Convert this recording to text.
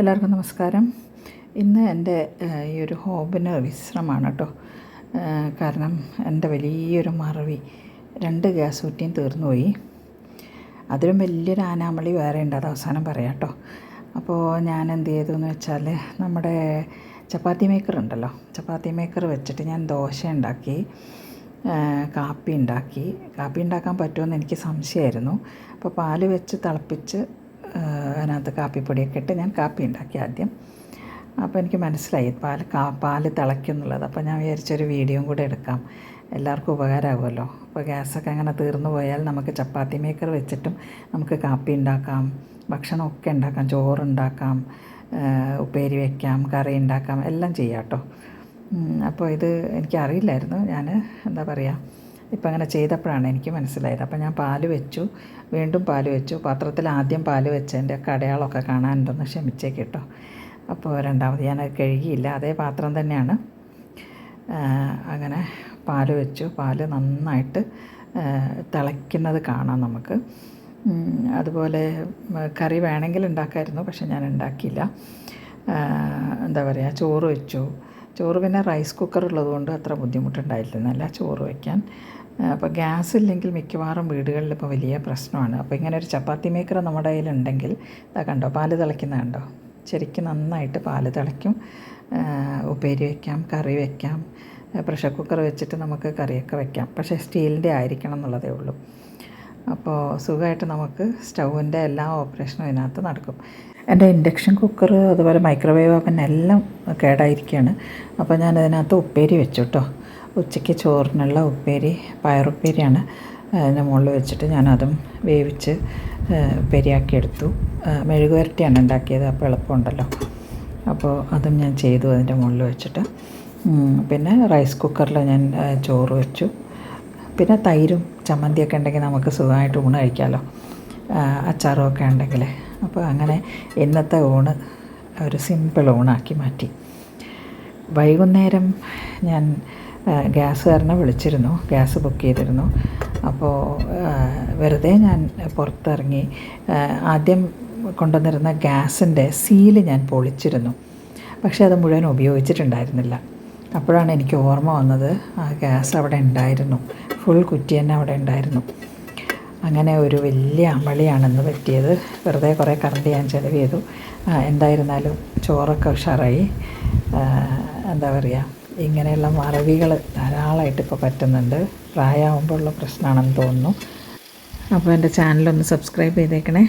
എല്ലാവർക്കും നമസ്കാരം. ഇന്ന് എന്റെ ഈ ഒരു ഹോബിന് വിശ്രമമാണ് കേട്ടോ. കാരണം എന്റെ വലിയൊരു മറവി രണ്ട് ഗ്യാസ് കുറ്റിയും തീർന്നു പോയി. അതിലും വലിയൊരു ആനാമളി വേറെ ഉണ്ട് അത് അവസാനം പറയാം കേട്ടോ. അപ്പോൾ ഞാൻ എന്ത് ചെയ്തു എന്ന് വെച്ചാൽ നമ്മുടെ ചപ്പാത്തി മേക്കർ ഉണ്ടല്ലോ ചപ്പാത്തി മേക്കർ വെച്ചിട്ട് ഞാൻ ദോശ ഉണ്ടാക്കി കാപ്പി ഉണ്ടാക്കി. കാപ്പി ഉണ്ടാക്കാൻ പറ്റുമെന്ന് എനിക്ക് സംശയമായിരുന്നു. അപ്പോൾ പാൽ വെച്ച് തിളപ്പിച്ച് അതിനകത്ത് കാപ്പിപ്പൊടിയൊക്കെ ഇട്ട് ഞാൻ കാപ്പി ഉണ്ടാക്കി ആദ്യം. അപ്പോൾ എനിക്ക് മനസ്സിലായി പാൽ കാ പാൽ തിളയ്ക്കുന്നുള്ളത്. അപ്പോൾ ഞാൻ വിചാരിച്ചൊരു വീഡിയോയും കൂടെ എടുക്കാം. എല്ലാവർക്കും ഉപകാരമാകുമല്ലോ അപ്പോൾ ഗ്യാസൊക്കെ അങ്ങനെ തീർന്നു പോയാൽ നമുക്ക് ചപ്പാത്തി മേക്കർ വെച്ചിട്ടും നമുക്ക് കാപ്പി ഉണ്ടാക്കാം ഭക്ഷണമൊക്കെ ഉണ്ടാക്കാം ചോറുണ്ടാക്കാം ഉപ്പേരി വയ്ക്കാം കറി ഉണ്ടാക്കാം എല്ലാം ചെയ്യാം കേട്ടോ. അപ്പോൾ ഇത് എനിക്കറിയില്ലായിരുന്നു. ഞാൻ എന്താ പറയുക ഇപ്പം അങ്ങനെ ചെയ്തപ്പോഴാണ് എനിക്ക് മനസ്സിലായത്. അപ്പം ഞാൻ പാൽ വെച്ചു. വീണ്ടും പാൽ വെച്ചു. പാത്രത്തിൽ ആദ്യം പാൽ വെച്ചതിന്റെ ഒക്കെ അടയാളമൊക്കെ കാണാനുണ്ടെന്ന് ക്ഷമിച്ചേക്ക് കേട്ടോ. അപ്പോൾ രണ്ടാമത് ഞാനത് കഴുകിയില്ല. അതേ പാത്രം തന്നെയാണ്. അങ്ങനെ പാൽ വെച്ചു. പാൽ നന്നായിട്ട് തിളയ്ക്കുന്നത് കാണാം നമുക്ക്. അതുപോലെ കറി വേണമെങ്കിൽ ഉണ്ടാക്കാമായിരുന്നു പക്ഷെ ഞാൻ ഉണ്ടാക്കിയില്ല. എന്താ പറയുക ചോറ് വെച്ചു. ചോറ് പിന്നെ റൈസ് കുക്കർ ഉള്ളതുകൊണ്ട് അത്ര ബുദ്ധിമുട്ടുണ്ടായിരുന്നില്ല ചോറ് വയ്ക്കാൻ അപ്പോൾ ഗ്യാസ് ഇല്ലെങ്കിൽ മിക്കവാറും വീടുകളിൽ ഇപ്പോൾ വലിയ പ്രശ്നമാണ്. അപ്പോൾ ഇങ്ങനെ ഒരു ചപ്പാത്തി മേക്കർ നമ്മുടെ കയ്യിലുണ്ടെങ്കിൽ ഇതാ കണ്ടോ പാൽ തിളയ്ക്കുന്ന കണ്ടോ? ശരിക്കും നന്നായിട്ട് പാൽ തിളയ്ക്കും. ഉപ്പേരി വയ്ക്കാം കറി വയ്ക്കാം പ്രഷർ കുക്കർ വെച്ചിട്ട് നമുക്ക് കറിയൊക്കെ വയ്ക്കാം പക്ഷേ സ്റ്റീലിന്റെ ആയിരിക്കണം എന്നുള്ളതേ ഉള്ളൂ. അപ്പോൾ സുഖമായിട്ട് നമുക്ക് സ്റ്റൗവിന്റെ എല്ലാ ഓപ്പറേഷനും ഇതിനകത്ത് നടക്കും. എന്റെ ഇൻഡക്ഷൻ കുക്കർ അതുപോലെ മൈക്രോവേവ് ഓവൻ എല്ലാം കേടായിരിക്കുകയാണ്. അപ്പോൾ ഞാൻ അതിനകത്ത് ഉപ്പേരി വെച്ചു കേട്ടോ. ഉച്ചയ്ക്ക് ചോറിനുള്ള ഉപ്പേരി പയറുപ്പേരിയാണ്. അതിന്റെ മുകളിൽ വെച്ചിട്ട് ഞാനതും വേവിച്ച് ഉപ്പേരിയാക്കിയെടുത്തു. മെഴുക് വരട്ടിയാണ് ഉണ്ടാക്കിയത് അപ്പോൾ എളുപ്പമുണ്ടല്ലോ. അപ്പോൾ അതും ഞാൻ ചെയ്തു അതിന്റെ മുകളിൽ വെച്ചിട്ട്. പിന്നെ റൈസ് കുക്കറിൽ ഞാൻ ചോറ് വെച്ചു. പിന്നെ തൈരും ചമ്മന്തിയൊക്കെ ഉണ്ടെങ്കിൽ നമുക്ക് സുഖമായിട്ട് ഊണ് കഴിക്കാമല്ലോ. അച്ചാറും ഒക്കെ ഉണ്ടെങ്കിൽ അപ്പോൾ അങ്ങനെ ഇന്നത്തെ ഊണ് ഒരു സിമ്പിൾ ഊണാക്കി മാറ്റി. വൈകുന്നേരം ഞാൻ ഗ്യാസുകാരനെ വിളിച്ചിരുന്നു. ഗ്യാസ് ബുക്ക് ചെയ്തിരുന്നു. അപ്പോൾ വെറുതെ ഞാൻ പുറത്തിറങ്ങി. ആദ്യം കൊണ്ടുവന്നിരുന്ന ഗ്യാസിന്റെ സീൽ ഞാൻ പൊളിച്ചിരുന്നു. പക്ഷേ അത് മുഴുവൻ ഉപയോഗിച്ചിട്ടുണ്ടായിരുന്നില്ല. അപ്പോഴാണ് എനിക്ക് ഓർമ്മ വന്നത് ആ ഗ്യാസ് അവിടെ ഉണ്ടായിരുന്നു. ഫുൾ കുറ്റി തന്നെ അവിടെ ഉണ്ടായിരുന്നു. അങ്ങനെ ഒരു വലിയ അമളിയാണെന്ന് പറ്റിയത്. വെറുതെ കുറേ കറണ്ട് ഞാൻ ചിലവ് ചെയ്തു. എന്തായിരുന്നാലും ചോറൊക്കെ ഉഷാറായി. എന്താ പറയുക ഇങ്ങനെയുള്ള മറവികൾ ധാരാളമായിട്ട് ഇപ്പോൾ പറ്റുന്നുണ്ട്. പ്രായമാകുമ്പോൾ ഉള്ള പ്രശ്നമാണെന്ന് തോന്നുന്നു. അപ്പോൾ എന്റെ ചാനലൊന്ന് സബ്സ്ക്രൈബ് ചെയ്തേക്കണേ.